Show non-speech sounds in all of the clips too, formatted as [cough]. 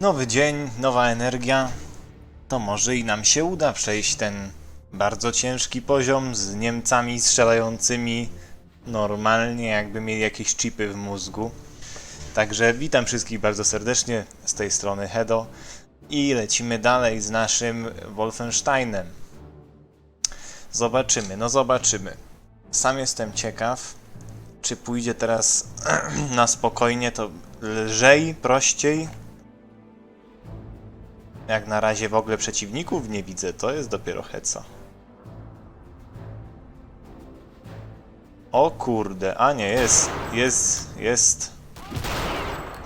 Nowy dzień, nowa energia. To może i nam się uda przejść ten bardzo ciężki poziom z Niemcami strzelającymi normalnie, jakby mieli jakieś chipy w mózgu. Także witam wszystkich bardzo serdecznie z tej strony Hedo i lecimy dalej z naszym Wolfensteinem. Zobaczymy, no zobaczymy. Sam jestem ciekaw, czy pójdzie teraz [clears throat] na spokojnie, to lżej, prościej. Jak na razie w ogóle przeciwników nie widzę, to jest dopiero heca. O kurde, a nie, jest, jest, jest.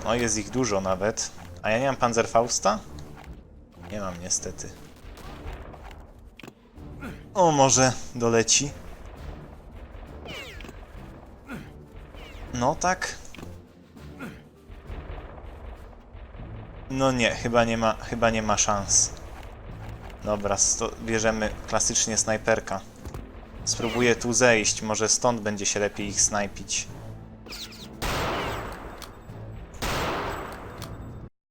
No jest ich dużo nawet. A ja nie mam Panzerfausta? Nie mam niestety. O, może doleci. No tak. No nie, chyba nie ma, chyba nie ma szans. Dobra, bierzemy klasycznie snajperka. Spróbuję tu zejść, może stąd będzie się lepiej ich snajpić.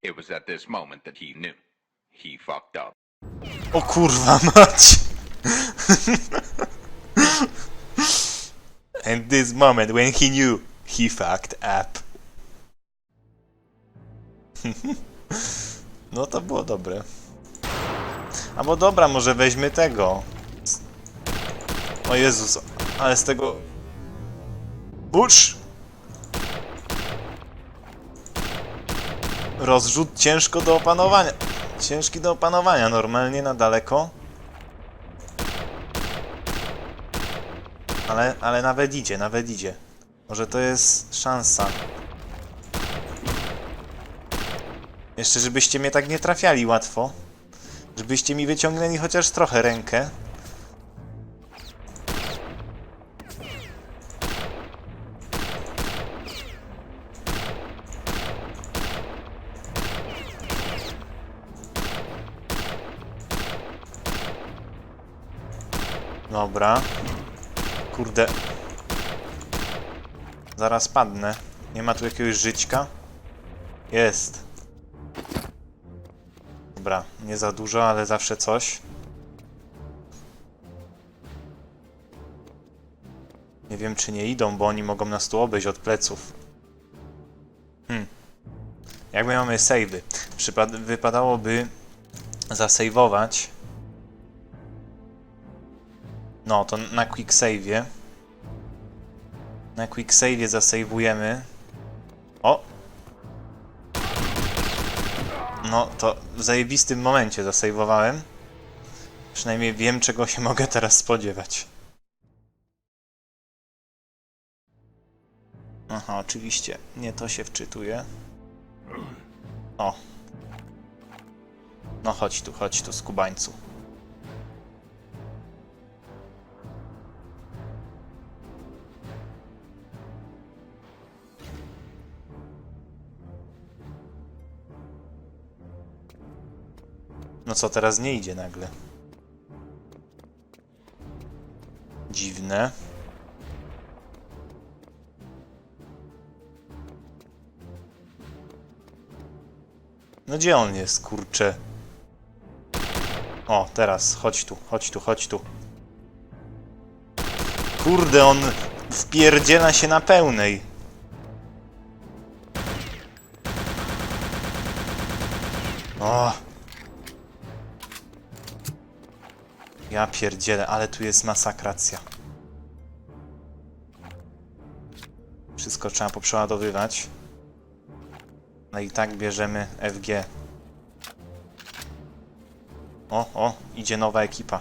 It was at this moment that he knew. He fucked up. O kurwa [laughs] mać! And this moment when he knew, he fucked up. [laughs] no to było dobre. Albo dobra, może weźmy tego. O Jezus, ale z tego... Busz! Rozrzut ciężko do opanowania. Ciężki do opanowania, normalnie na daleko. Ale, ale nawet idzie, nawet idzie. Może to jest szansa. Jeszcze żebyście mnie tak nie trafiali łatwo. Żebyście mi wyciągnęli chociaż trochę rękę. Dobra. Kurde. Zaraz padnę. Nie ma tu jakiegoś żyćka? Jest. Dobra, nie za dużo, ale zawsze coś. Nie wiem, czy nie idą, bo oni mogą nas tu obejść od pleców. Hmm. Jak my mamy save'y? Wypadałoby zasejwować. No, to na quick save'ie. Na quick save'ie zasejwujemy. No, to w zajebistym momencie zasejwowałem. Przynajmniej wiem, czego się mogę teraz spodziewać. Aha, oczywiście. Nie to się wczytuje. O. No chodź tu, chodź tu, skubańcu. No co teraz nie idzie nagle? Dziwne. No gdzie on jest, kurczę? O, teraz, chodź tu, chodź tu, chodź tu. Kurde, on wpierdziela się na pełnej. Ja pierdzielę, ale tu jest masakracja. Wszystko trzeba poprzeładowywać. No i tak bierzemy FG. O, o, idzie nowa ekipa.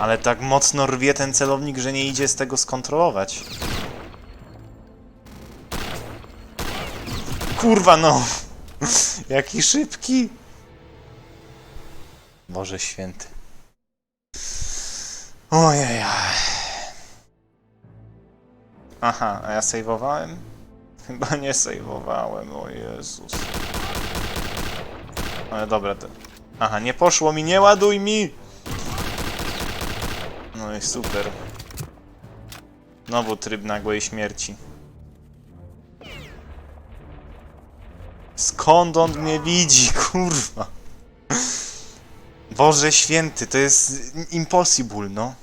Ale tak mocno rwie ten celownik, że nie idzie z tego skontrolować. Kurwa no! [laughs] Jaki szybki! Boże święty. Ojej. Aha, a ja sejwowałem? [laughs] Chyba nie sejwowałem, o Jezus. Ale dobra, to... Aha, nie poszło mi, nie ładuj mi! No i super. Znowu tryb nagłej śmierci. Skąd on mnie widzi, [laughs] kurwa? Boże święty, to jest impossible, no.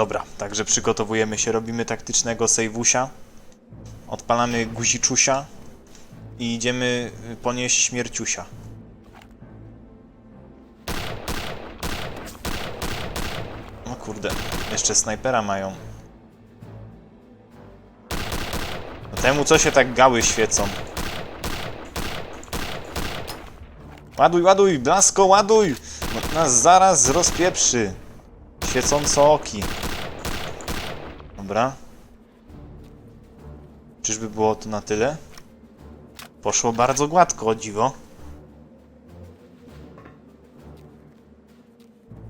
Dobra, także przygotowujemy się, robimy taktycznego sejwusia. Odpalamy guziczusia i idziemy y, ponieść śmierciusia. No kurde, jeszcze snajpera mają. No temu co się tak gały świecą? Ładuj, ładuj, blasko, ładuj! Bo nas zaraz rozpieprzy. Świecące oki. Dobra. Czyżby było to na tyle? Poszło bardzo gładko, o dziwo.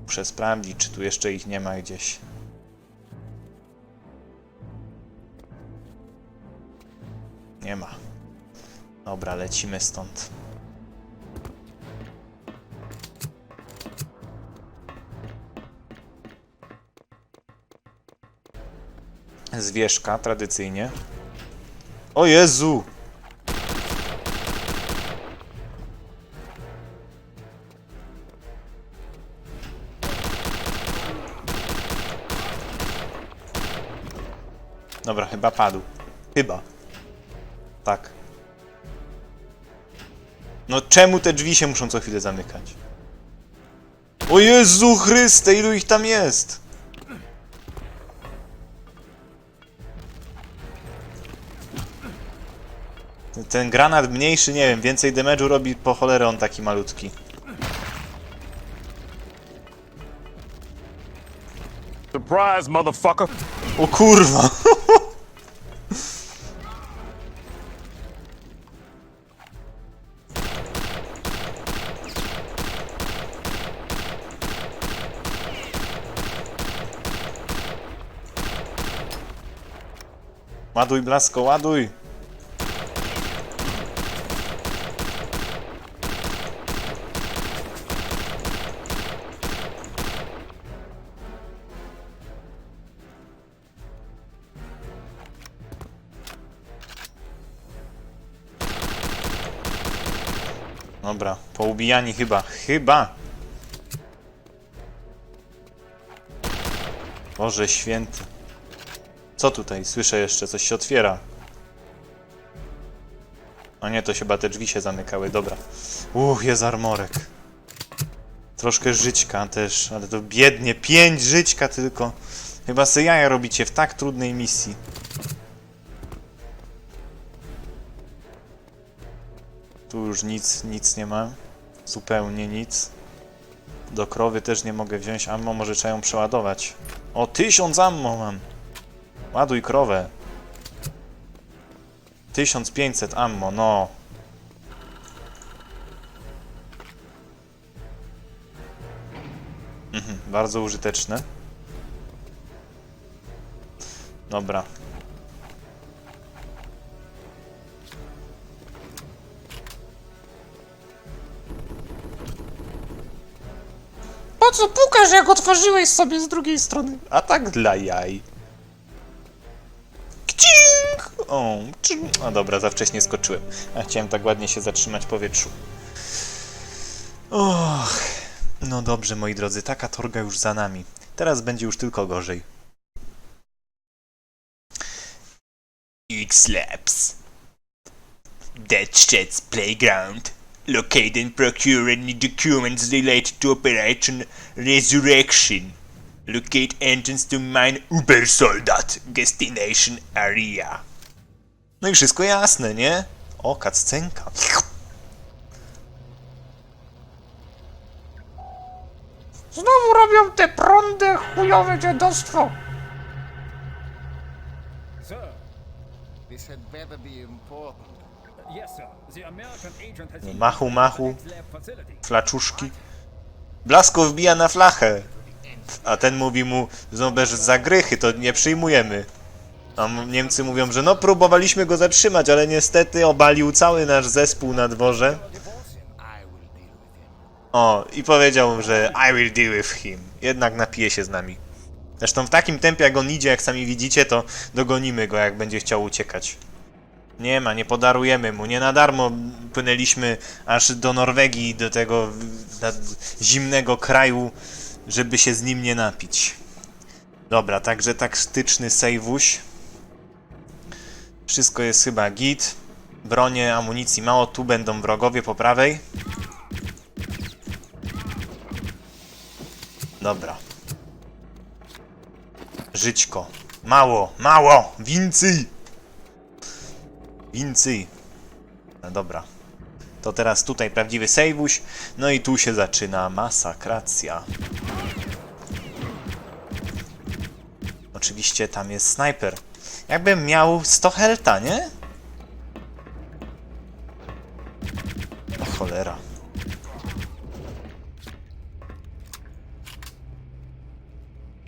Muszę sprawdzić, czy tu jeszcze ich nie ma gdzieś. Nie ma. Dobra, lecimy stąd. Zwierzka, tradycyjnie. O Jezu! Dobra, chyba padł. Chyba. Tak. No czemu te drzwi się muszą co chwilę zamykać? O Jezu Chryste, ilu ich tam jest? Ten granat mniejszy, nie wiem, więcej damage'u robi po cholerę on taki malutki. Surprise, motherfucker. O kurwa! Ładuj, blasko, ładuj! Dobra, poubijani chyba. Chyba! Boże święty. Co tutaj? Słyszę jeszcze, coś się otwiera. O nie, to chyba te drzwi się zamykały, dobra. Uch, jest armorek. Troszkę żyćka też, ale to biednie. Pięć żyćka tylko. Chyba se jaja robicie w tak trudnej misji. Tu już nic, nic nie ma. Zupełnie nic. Do krowy też nie mogę wziąć ammo, może trzeba ją przeładować. O, tysiąc ammo mam! Ładuj krowę. 1500 ammo, no. Mhm, bardzo użyteczne. Dobra. Co pukasz, jak otworzyłeś sobie z drugiej strony? A tak dla jaj. Kcink! O, czym? A dobra, za wcześnie skoczyłem. A chciałem tak ładnie się zatrzymać w powietrzu. Och. No dobrze, moi drodzy, taka torga już za nami. Teraz będzie już tylko gorzej. X-Labs. That's Jet's playground. Locate and procure any documents related to Operation Resurrection. Locate entrance to mine Uber Soldat. Destination area. No i wszystko jasne, nie? O, kaccenka. Znowu robią te prądy chujowe dziadostwo. Sir, This had better be important. Machu, machu. facility. Flaczuszki. Blasko wbija na flachę. A ten mówi mu, że bez zagrychy, to nie przyjmujemy. A Niemcy mówią, że no próbowaliśmy go zatrzymać, ale niestety obalił cały nasz zespół na dworze. O, i powiedział, że I will deal with him. Jednak napije się z nami. Zresztą w takim tempie jak on idzie, jak sami widzicie, to dogonimy go, jak będzie chciał uciekać. Nie ma, nie podarujemy mu. Nie na darmo płynęliśmy aż do Norwegii, do tego zimnego kraju, żeby się z nim nie napić. Dobra, także taktyczny sejwuś. Wszystko jest chyba git. Bronie, amunicji mało. Tu będą wrogowie po prawej. Dobra. Żyćko. Mało, mało! Więcej! Więcej. No dobra. To teraz tutaj prawdziwy sejwuś. No i tu się zaczyna masakracja. Oczywiście tam jest snajper. Jakbym miał 100 helta, nie?